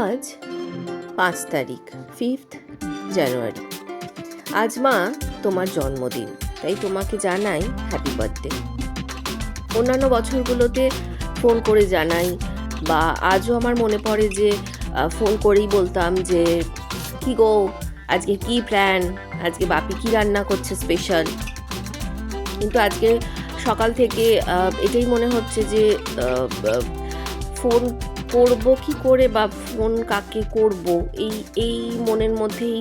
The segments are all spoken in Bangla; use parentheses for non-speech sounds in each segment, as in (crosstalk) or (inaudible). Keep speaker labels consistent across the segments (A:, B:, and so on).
A: আজ পাঁচ তারিখ ফিফথ জানুয়ারি আজ মা তোমার জন্মদিন, তাই তোমাকে জানাই হ্যাপি বার্থডে অন্যান্য বছরগুলোতে ফোন করে জানাই, বা আজও আমার মনে পড়ে যে ফোন করেই বলতাম যে, কি গো, আজকে কি প্ল্যান আজকে বাপি কি রান্না করছে স্পেশাল কিন্তু আজকে সকাল থেকে এটাই মনে হচ্ছে যে ফোন করব কি করে বা ফোন কাকে করব? এই এই মনের মধ্যেই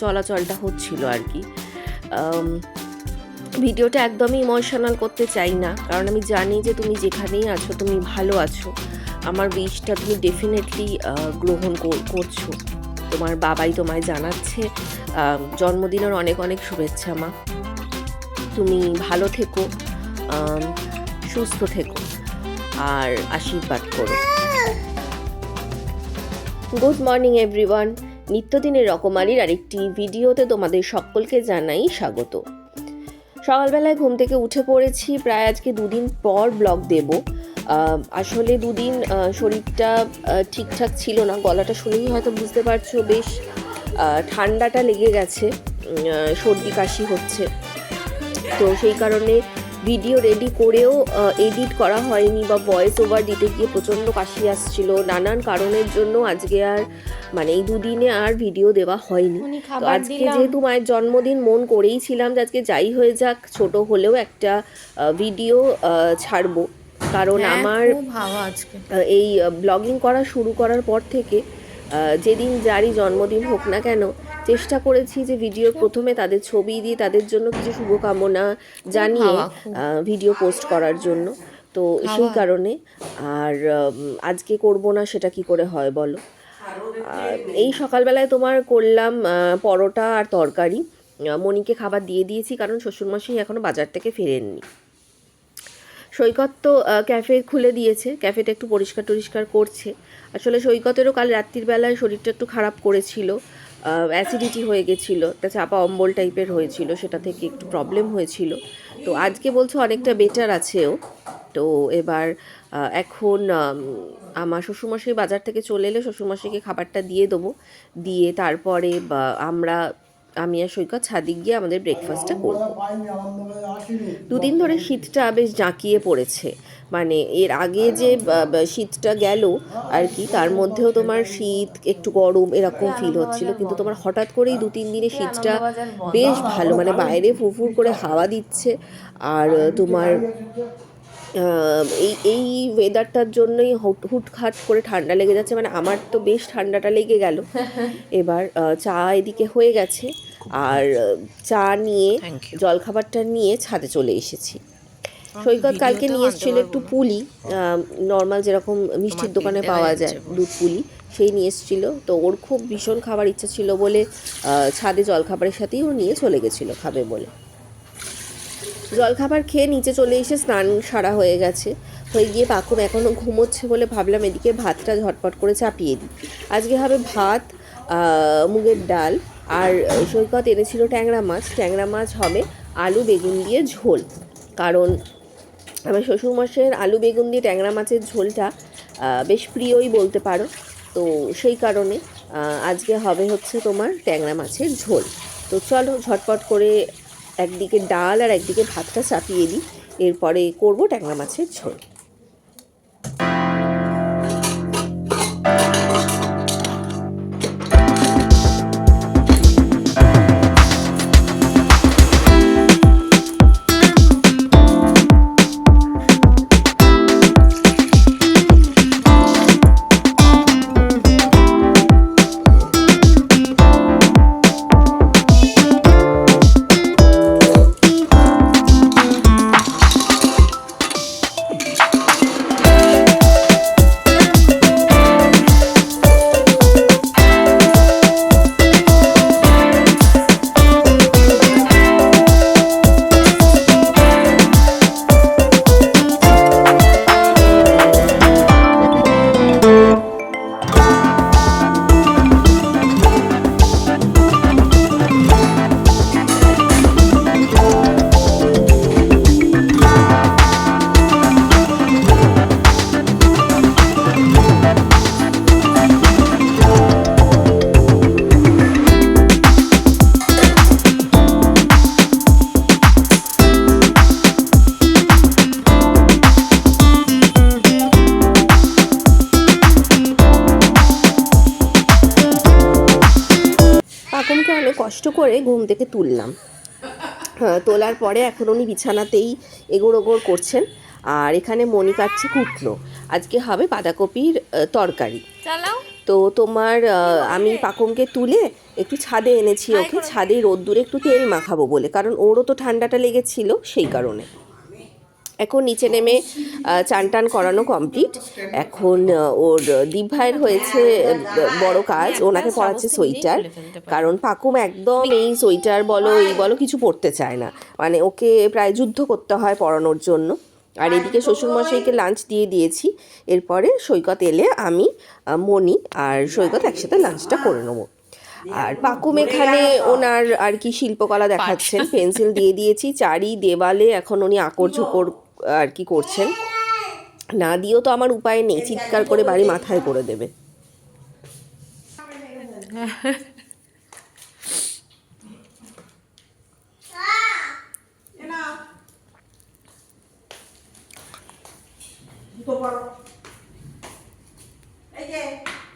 A: চলাচলটা হচ্ছিল আর কি। ভিডিওটা একদমই ইমোশনাল করতে চাই না। কারণ আমি জানি যে তুমি যেখানেই আছো, তুমি ভালো আছো। আমার উইশটা তুমি ডেফিনেটলি গ্রহণ করছ। তোমার বাবাই তোমায় জানাচ্ছে। জন্মদিনের অনেক অনেক শুভেচ্ছা মা। তুমি ভালো থেকো। সুস্থ থেকো। আর আশীর্বাদ করো। গুড মর্নিং এভরিওয়ান নিত্যদিনের রকমারির আরেকটি ভিডিওতে তোমাদের সকলকে জানাই স্বাগত। সকালবেলায় ঘুম থেকে উঠে পড়েছি, প্রায় আজকে দুদিন পর ব্লগ দেব। আসলে দুদিন শরীরটা ঠিকঠাক ছিল না, গলাটা শুনেই হয়তো বুঝতে পারছ বেশ ঠান্ডাটা লেগে গেছে সর্দি কাশি হচ্ছে। তো সেই কারণে ভিডিও রেডি করেও এডিট করা হয়নি বা ভয়েস ওভার দিতে গিয়ে প্রচণ্ড কাশি আসছিল। নানান কারণের জন্য আজকে আর মানে এই দুদিনে আর ভিডিও দেওয়া হয়নি। তো আজকে যেহেতু মায়ের জন্মদিন মন করেই ছিলাম যে আজকে যাই হয়ে যাক ছোট হলেও একটা ভিডিও ছাড়বো। কারণ
B: হ্যাঁ,
A: আমার এই ব্লগিং করা শুরু করার পর থেকে যেদিন যারই জন্মদিন হোক না কেন চেষ্টা করেছি যে ভিডিও প্রথমে তাদের ছবি দিয়ে তাদের জন্য কিছু শুভকামনা জানিয়ে আহ, ভিডিও পোস্ট করার জন্য। তো সেই কারণে আর আজকে করব না সেটা কি করে হয় বলো? আর এই সকালবেলায় তোমার করলাম আহ, পরোটা আর তরকারি। মনিকে খাবার দিয়ে দিয়েছি কারণ শ্বশুরমশাই এখনও বাজার থেকে ফেরেননি। সৈকত তো আহ, ক্যাফে খুলে দিয়েছে ক্যাফেটা একটু পরিষ্কার টরিষ্কার করছে। আসলে সৈকতেরও কাল রাত্রির বেলায় শরীরটা একটু খারাপ করেছিল। অ্যাসিডিটি হয়ে গেছিল, তা চাপা অম্বল টাইপের হয়েছিল, সেটা থেকে একটু প্রবলেম হয়েছিল। তো আজকে বলছো অনেকটা বেটার আছে ও তো এবার এখন আমার শ্বশুরমশাই বাজার থেকে চলে এলে শ্বশুরমশাইকে খাবারটা দিয়ে দেবো। দিয়ে তারপরে আমরা আমি আর সৈকত ছাদি গিয়ে আমাদের ব্রেকফাস্টটা করব। দুদিন ধরে শীতটা বেশ জাঁকিয়ে পড়েছে। মানে এর আগে যে শীতটা গেল আর কি তার মধ্যেও তোমার শীত একটু গরম এরকম ফিল হচ্ছিল। কিন্তু তোমার হঠাৎ করেই দু তিন দিনে শীতটা বেশ ভালো। মানে বাইরে ফুরফুর করে হাওয়া দিচ্ছে। আর তোমার এই এই ওয়েদারটার জন্যই হুট হুটখাট করে ঠান্ডা লেগে যাচ্ছে। মানে আমার তো বেশ ঠান্ডাটা লেগে গেল। (laughs) এবার চা এদিকে হয়ে গেছে। আর চা নিয়ে জলখাবারটা নিয়ে ছাদে চলে এসেছি। সৈকত কালকে নিয়ে এসেছিল একটু পুলি। নর্মাল যেরকম মিষ্টির দোকানে পাওয়া যায় দুধ পুলি সেই নিয়ে এসেছিল। তো ওর খুব ভীষণ খাবার ইচ্ছা ছিল বলে ছাদে জলখাবারের সাথেই ও নিয়ে চলে গেছিল খাবে বলে। জলখাবার খেয়ে নিচে চলে এসে স্নান সারা হয়ে গেছে। হয়ে গিয়ে পাকুম এখনও ঘুমোচ্ছে বলে ভাবলাম এদিকে ভাতটা ঝটপট করে চাপিয়ে দিই। আজকে হবে ভাত মুগের ডাল আর সৈকত এনেছিল ট্যাংরা মাছ। ট্যাংরা মাছ হবে আলু, বেগুন দিয়ে ঝোল। কারণ আমার শ্বশুরমশাইয়ের আলু, বেগুন দিয়ে ট্যাংরা মাছের ঝোলটা বেশ প্রিয়ই বলতে পারো। তো সেই কারণে আজকে হবে হচ্ছে তোমার ট্যাংরা মাছের ঝোল। তো চলো ঝটপট করে একদিকে ডাল আর একদিকে ভাতটা চাপিয়ে দিই। এরপরে করব ট্যাংরা মাছের ঝোল। আমি কষ্ট করে ঘুম থেকে তুললাম। তোলার পরে এখন উনি বিছানাতেই এগোড় ওগোড় করছেন। আর এখানে মনি কাটছে কুটলো আজকে হবে বাঁধাকপির তরকারি। তো তোমার আমি পাকমকে তুলে একটু ছাদে এনেছি ওকে। ছাদে রোদ্দুরে একটু তেল মাখাবো বলে। কারণ ওরও তো ঠান্ডাটা লেগেছিল সেই কারণে। এখন নিচে নেমে চান টান করানো কমপ্লিট এখন ওর দীপ ভাইয়ের হয়েছে বড় কাজ। ওনাকে পড়াচ্ছে সোয়েটার কারণ পাকুম একদম এই সোয়েটার বলো এই বলো কিছু পড়তে চায় না। মানে ওকে প্রায় যুদ্ধ করতে হয় পড়ানোর জন্য। আর এদিকে শ্বশুরমশাইকে লাঞ্চ দিয়ে দিয়েছি। এরপরে সৈকত এলে আমি মনি আর সৈকত একসাথে লাঞ্চটা করে নেব। আর পাকুম এখানে ওনার আর কি শিল্পকলা দেখাচ্ছেন। পেন্সিল দিয়ে দিয়েছি চারি দেওয়ালে এখন উনি আকর ঝুকর আর কি করছেন? না দিয়েও তো আমার উপায় নেই। চিৎকার করে বাড়ি মাথায় করে দেবে।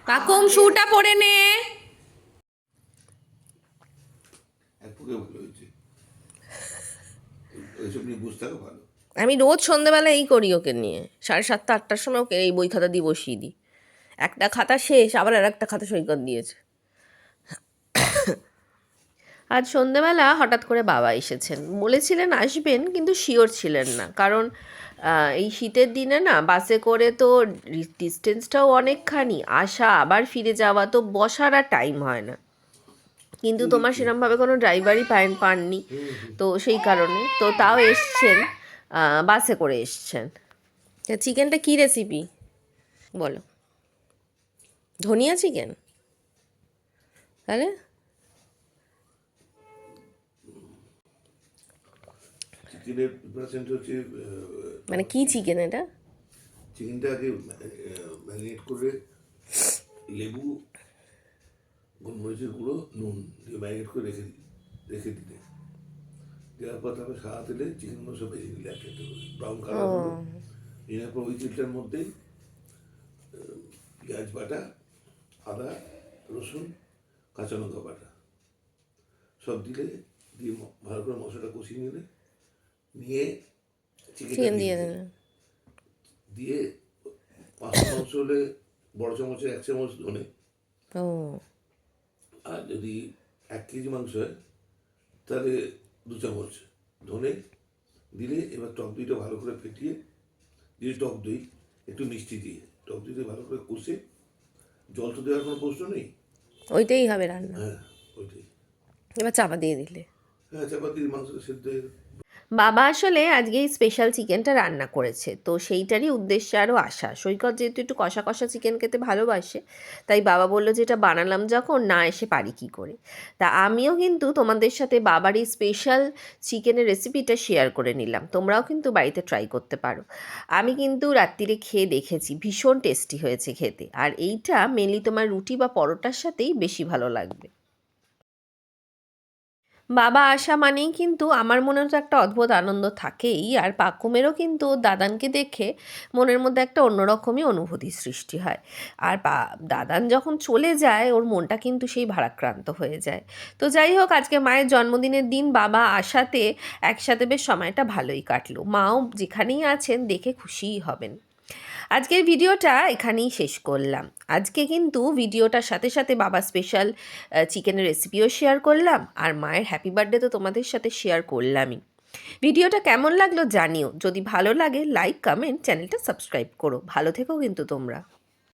B: কাকুম শুটা পরে নে।
C: ভালো।
A: আমি রোজ সন্ধ্যেবেলা এই করি ওকে নিয়ে। সাড়ে সাতটা, আটটার সময় ওকে এই বই খাতা দিয়ে বসিয়ে দিই। একটা খাতা শেষ, আবার আর একটা খাতা সৈকত দিয়েছে। আজ সন্ধ্যেবেলা হঠাৎ করে বাবা এসেছেন। বলেছিলেন আসবেন, কিন্তু শিওর ছিলেন না। কারণ এই শীতের দিনে না, বাসে করে তো ডিস্টেন্সটাও অনেকখানি, আসা, আবার ফিরে যাওয়া তো বসার আর টাইম হয় না। কিন্তু তোমার সেরমভাবে কোনো ড্রাইভারই পান, পাননি। তো সেই কারণে। তো তাও এসছেন। বাসে করে এসছেন। চিকেনটা কী রেসিপি বলো। ধনিয়া চিকেন? তাহলে? মানে কি চিকেন এটা?
C: চিকেনটা আগে ম্যারিনেট করে লেবু গোলমরিচের গুঁড়ো নুন দিয়ে ম্যারিনেট করে রেখে দি- রেখে দিতে। দেওয়ার পর তারপর সাদা তেলে সব ভেজে নিলে একটা একটা করে। ব্রাউন কালারের পর ওই তেলটার মধ্যেই পেঁয়াজ বাটা আদা রসুন কাঁচা লঙ্কা বাটা। সব দিলে দিয়ে ভালো করে মশলাটা কষিয়ে নিলে নিয়ে
A: চিকেন দিয়ে
C: দিলে। দিয়ে পাঁচশো মাংস হলে বড় চামচে এক চামচ ধনে। আর যদি এক কেজি মাংস হয় তাহলে দু চামচ ধনে দিলে এবার টক দইটা ভালো করে ফেটিয়ে দিয়ে টক দই একটু মিষ্টি দিয়ে টক দইটা ভালো করে কষে জল তো দেওয়ার কোনো প্রশ্ন নেই?
A: ওইটাই হবে রান্না।
C: হ্যাঁ ওইটাই।
A: এবার চাপা দিয়ে দিলে।
C: হ্যাঁ চাপা দিয়ে মাংসটা সেদ্ধ হয়ে গেল।
A: বাবা আসলে আজকে এই স্পেশাল চিকেনটা রান্না করেছে। তো সেইটারই উদ্দেশ্যে আরও আসা সৈকত যেহেতু একটু কষা কষা চিকেন খেতে ভালোবাসে, তাই বাবা বলল যে এটা বানালাম যখন, না এসে পারি কি করে? তা আমিও কিন্তু তোমাদের সাথে বাবার এই স্পেশাল চিকেনের রেসিপিটা শেয়ার করে নিলাম। তোমরাও কিন্তু বাড়িতে ট্রাই করতে পারো। আমি কিন্তু রাত্রিরে খেয়ে দেখেছি, ভীষণ টেস্টি হয়েছে খেতে। আর এইটা মেনলি তোমার রুটি বা পরোটার সাথেই বেশি ভালো লাগবে। বাবা আসা মানেই কিন্তু আমার মনে তো একটা অদ্ভুত আনন্দ থাকেই। আর পাকুমেরও কিন্তু দাদানকে দেখে মনের মধ্যে একটা অন্যরকমই অনুভূতি সৃষ্টি হয়। আর দাদান যখন চলে যায়, ওর মনটা কিন্তু সেই ভারাক্রান্ত হয়ে যায়। তো যাই হোক, আজকে মায়ের জন্মদিনের দিন বাবা আসাতে একসাথে বেশ সময়টা ভালোই কাটলো। মাও যেখানেই আছেন, দেখে খুশিই হবেন। আজকের ভিডিওটা এখানেই শেষ করলাম। আজকে কিন্তু ভিডিওটার সাথে সাথে বাবা স্পেশাল চিকেনের রেসিপিও শেয়ার করলাম আর মায়ের হ্যাপি বার্থডে তো তোমাদের সাথে শেয়ার করলামই। ভিডিওটা কেমন লাগল জানিও। যদি ভালো লাগে লাইক কমেন্ট চ্যানেলটা সাবস্ক্রাইব করো। ভালো থেকো কিন্তু তোমরা।